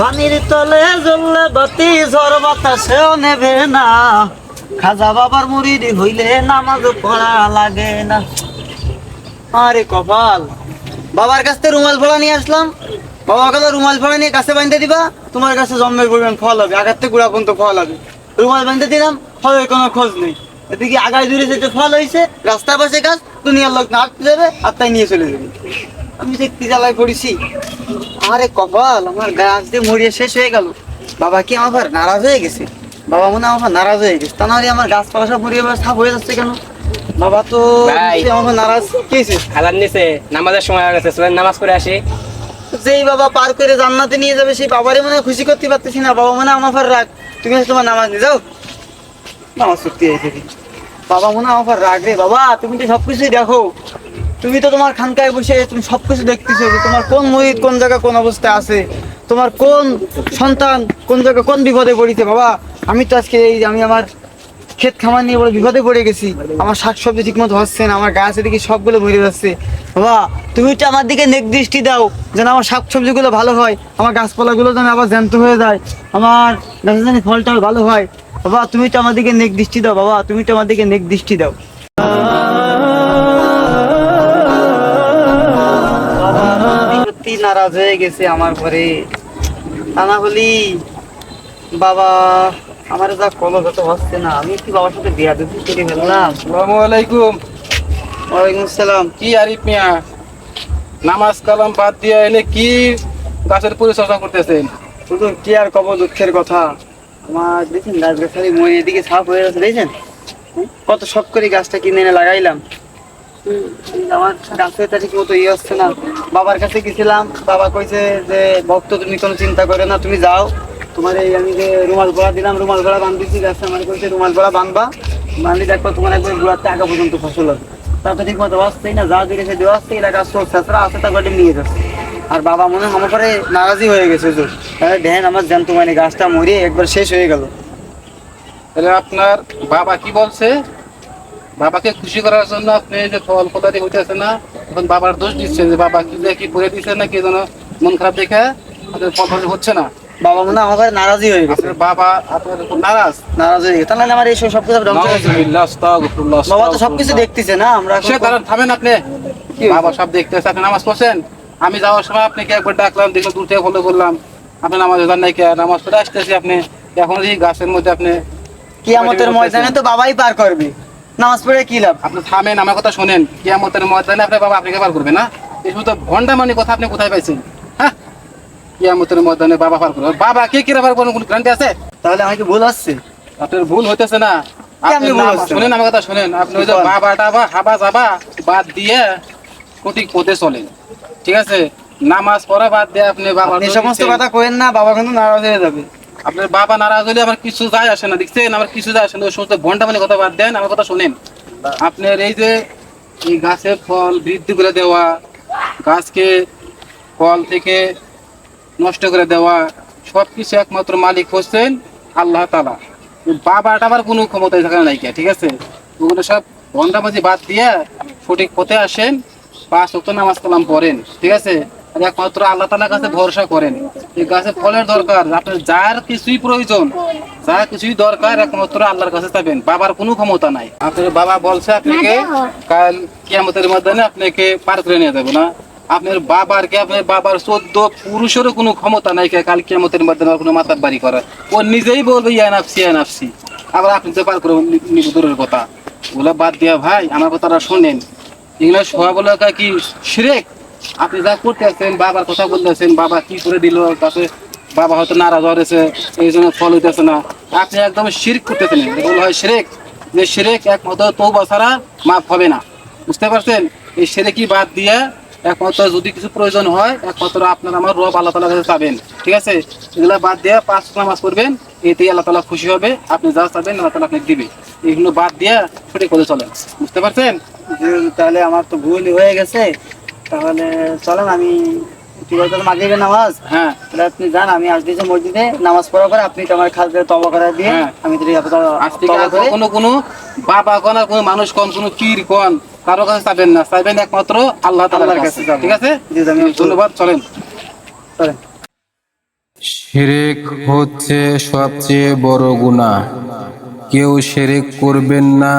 পানির তলে জ্বললে বাতি, ঝড় বাতাসেও নেবে না। খাজা বাবার মুড়িদি হইলে নামাজ পড়া লাগে না। আরে কপাল, বাবার কাছ থেকে রুমাল ফোড়া নিয়ে আসলাম। বাবা কাছে রুমাল ফোড়া নিয়ে কাছে বাঁধতে দিবা, তোমার কাছে জন্মের পরিমাণ ফল হবে, আগার থেকে গুড়া পর্যন্ত ফল হবে। রুমাল বাঁধতে দিলাম ফলের কোনো খোঁজ নেই। এদিকে আগায় দূরে যেতে ফল হয়েছে রাস্তার পাশে গাছ দুনিয়ার লোক না আটকে যাবে আর তাই নিয়ে চলে যাবে। আমি দেখতে জ্বালায় পড়েছি? আরে কপাল আমার গাছ দিয়ে মরিয়ে শেষ হয়ে গেল। বাবা কি আমার নারাজ হয়ে গেছে? বাবা মনে আমার নারাজ হয়ে গেছে। তা নাহলে আমার গাছপালা সব মরিয়ে সাফ হয়ে যাচ্ছে কেন? বাবা তো আমার নারাজ কি হয়েছে? খালার নিচে নামাজের সময় হয়ে গেছে নামাজ করে আসি। যেই বাবা পার করে জান্নাতে নিয়ে যাবে সেই বাবারে মনে খুশি করতে পারতেছি না। বাবা মনে আমার রাগ। তুমি তোমার নামাজ নিয়ে যাও। নামাজ সত্যি হয়েছে বাবা মনে আমার রাগ রে। বাবা তুমি তো সবকিছুই দেখো। তুমি তো তোমার খানকায় বসে তুমি সবকিছু দেখতেছো তোমার কোন মরিদ কোন জায়গা কোন অবস্থায় আছে? তোমার কোন সন্তান কোন জায়গা কোন বিপদে পড়িতে বাবা, আমি তো আজকে এই আমি আমার ক্ষেত খামার নিয়ে বড় বিপদে পড়ে গেছি। আমার শাকসবজি ঠিক মতো হচ্ছে না, আমার গাছ এদিকে সবগুলো মরে যাচ্ছে। বাবা, তুমি তো আমার দিকে নেক দৃষ্টি দাও, যেন আমার শাকসবজিগুলো ভালো হয়, আমার গাছপালাগুলো যেন আবার জ্যান্ত হয়ে যায়, আমার গাছের ফলটাও ভালো হয়। বাবা, তুমি তো আমার দিকে নেক দৃষ্টি দাও, বাবা, তুমি তো আমার দিকে নেক দৃষ্টি দাও। নারাজ হয়ে গেছে আমার ঘরে। তা না হলি বাবা আমার যা কলম যত হচ্ছে না। আমি কি বাবার সাথে বিয়া দিতে করে ফেললাম? আসসালামু আলাইকুম। ওয়ালাইকুম আসসালাম। কি আরিফ মিয়া? নামাজ কালাম বাদ দিয়ে এনে কি গাছের পরিচর্যা করতেছেন? শুধু কি আর কব দুঃখের কথা? আমার দেখছেন গাছ গাছালি মরে এদিকে সাফ হয়ে গেছে দেখছেন কত শখ করে গাছটা কিনে এনে লাগাইলাম। আমার গাছটা ঠিক মতো ইয়ে হচ্ছে না বাবার কাছে গেছিলাম বাবা কইছে যে ভক্ত তুমি কোনো চিন্তা করে না তুমি যাও তোমার এই আমি যে রুমাল গড়া দিলাম রুমাল গড়া বান্ধিছি গাছটা আমার কইছে রুমাল গড়া বাঁধবা বান্ধি দেখো তোমার একবার গোড়াতে আগা পর্যন্ত ফসল হবে তা তো ঠিক মতো আসছেই না যা দিয়েছে দেওয়া আসছে গাছ চলছে আছে তা গাড়ি নিয়ে যাচ্ছে আর বাবা মনে আমার পরে নারাজি হয়ে গেছে হুজুর দেখেন আমার জ্যান্ত মানে গাছটা মরিয়ে একবার শেষ হয়ে গেল তাহলে আপনার বাবা কি বলছে? বাবাকে খুশি করার জন্য আপনি যে ফল ফলাদি হইতেছে না এখন বাবার দোষ দিচ্ছে যে বাবা কি যে কি করে দিচ্ছে না কি যেন মন খারাপ দেখে আপনার ফল হচ্ছে না। বাবা মনে আমার নারাজি হয়ে গেছে। বাবা আপনার নারাজ। নারাজ হয়ে গেছে। তাহলে আমার এই সব কিছু ধ্বংস হয়ে গেছে। বাবা তো সবকিছু দেখতেছে না আমরা সে দাঁড়ান থামেন আপনি। বাবা সব দেখতেছে আপনি নামাজ পড়ছেন? আমি যাওয়ার সময় আপনাকে একবার ডাকলাম দেখলাম দূর থেকে ফলো করলাম। আপনি নামাজ যান নাই কে নামাজ পড়ে আসতেছি আপনি। এখন এই গাছের মধ্যে আপনি কিয়ামতের ময়দানে তো বাবাই পার করবে। নামাজ পড়ে কি লাভ? আপনি থামেন আমার কথা শোনেন। কিয়ামতের ময়দানে আপনার বাবা আপনাকে পার করবে না? এই শুধু ঘণ্টা মানে কথা আপনি কোথায় পাইছেন? হ্যাঁ? কিয়ামতের ময়দানে বাবা পার করবে। বাবা কে কিরা পার করবেন কোন গ্রান্টি আছে? তাহলে আমাকে ভুল আসছে। আপনার ভুল হইতেছে না। আপনি? শুনেন আমার কথা শুনেন। আপনি ওই যে বাবা টাবা হাবা যাবা বাদ দিয়ে সঠিক পথে চলেন। ঠিক আছে? নামাজ পড়া বাদ দিয়ে আপনি বাবা এই সমস্ত কথা কোয়েন না বাবা কিন্তু নারাজ হয়ে যাবে। আপনার বাবা নারাজ হলে আমার কিছু যায় আসে না, দেখছেন? আমার কিছু যায় আসে না। ওই সমস্ত ঘণ্টা মানে কথা বাদ দেন, আমার কথা শোনেন। আপনার এই যে এই গাছের ফল বৃদ্ধি করে দেওয়া, গাছকে ফল থেকে নষ্ট করে দেওয়া সব কিছু একমাত্র মালিক হচ্ছেন আল্লাহ তালা বাবা টাবার কোনো ক্ষমতা এখানে নাই ঠিক আছে? ওগুলো সব ঘন্টাবাজি বাদ দিয়ে সঠিক পথে আসেন, পাঁচ ওয়াক্ত নামাজ কালাম পড়েন, ঠিক আছে? একমাত্র আল্লাহ তালার কাছে ভরসা করেন। এই গাছে ফলের দরকার আপনার যার কিছুই প্রয়োজন যা কিছুই দরকার একমাত্র আল্লাহর কাছে যাবেন বাবার কোনো ক্ষমতা নাই। আপনার বাবা বলছে আপনাকে কাল কিয়ামতের মধ্যে আপনাকে পার করে নিয়ে যাব না। আপনার বাবার কে আপনার বাবার চোদ্দ পুরুষেরও কোনো ক্ষমতা নাই কাল কিয়ামতের মধ্যে আমার কোনো মাতার বাড়ি করার। ও নিজেই বলবে ইয়া নাফসি ইয়া নাফসি। আবার আপনি তো পার করে নি- দূরের কথা। ওগুলো বাদ দিয়া ভাই আমার কথাটা শোনেন। এগুলো সবাই বলে কি শিরেক? আপনি যা করতেছেন, বাবার কথা বলতেছেন, বাবা কি করে দিল, তাতে বাবা হয়তো নারাজ হয়েছে এই জন্য ফল হইতেছে না। আপনি একদম শিরক করতেছেন এগুলো হয় শিরেক। যে শিরেক একমাত্র তৌবা ছাড়া মাফ হবে না। বুঝতে পারছেন? এই শিরেকি বাদ দিয়ে একমাত্র যদি কিছু প্রয়োজন হয়, একমাত্র আপনার আমার রব আল্লাহ তালা কাছে চাবেন। ঠিক আছে? এগুলা বাদ দিয়ে পাঁচ নামাজ পড়বেন, এতেই আল্লাহ তালা খুশি হবে। আপনি যা চাবেন, আল্লাহ তালা আপনাকে দিবে। এগুলো বাদ দিয়ে সঠিক করে চলেন। বুঝতে পারছেন? তাহলে আমার তো ভুল হয়ে গেছে। তাহলে চলেন আমি মাগরিবের নামাজ। হ্যাঁ। তাহলে আপনি যান আমি মসজিদে নামাজ পড়া করে আপনি তো আমার খালকে তবা করে দিয়ে হ্যাঁ। আমি তো কোনো কোনো বাবা কোন আর কোনো মানুষ কোন কোনো পীর কোন কারও কাছে চাবেন না চাইবেন একমাত্র আল্লাহ তাআলার কাছে ঠিক আছে? ধন্যবাদ চলেন। চলেন। শিরেক হচ্ছে সবচেয়ে বড় গুনাহ। কেউ শিরেক করবেন না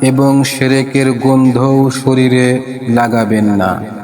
এবং সেরেকের গন্ধও শরীরে লাগাবেন না।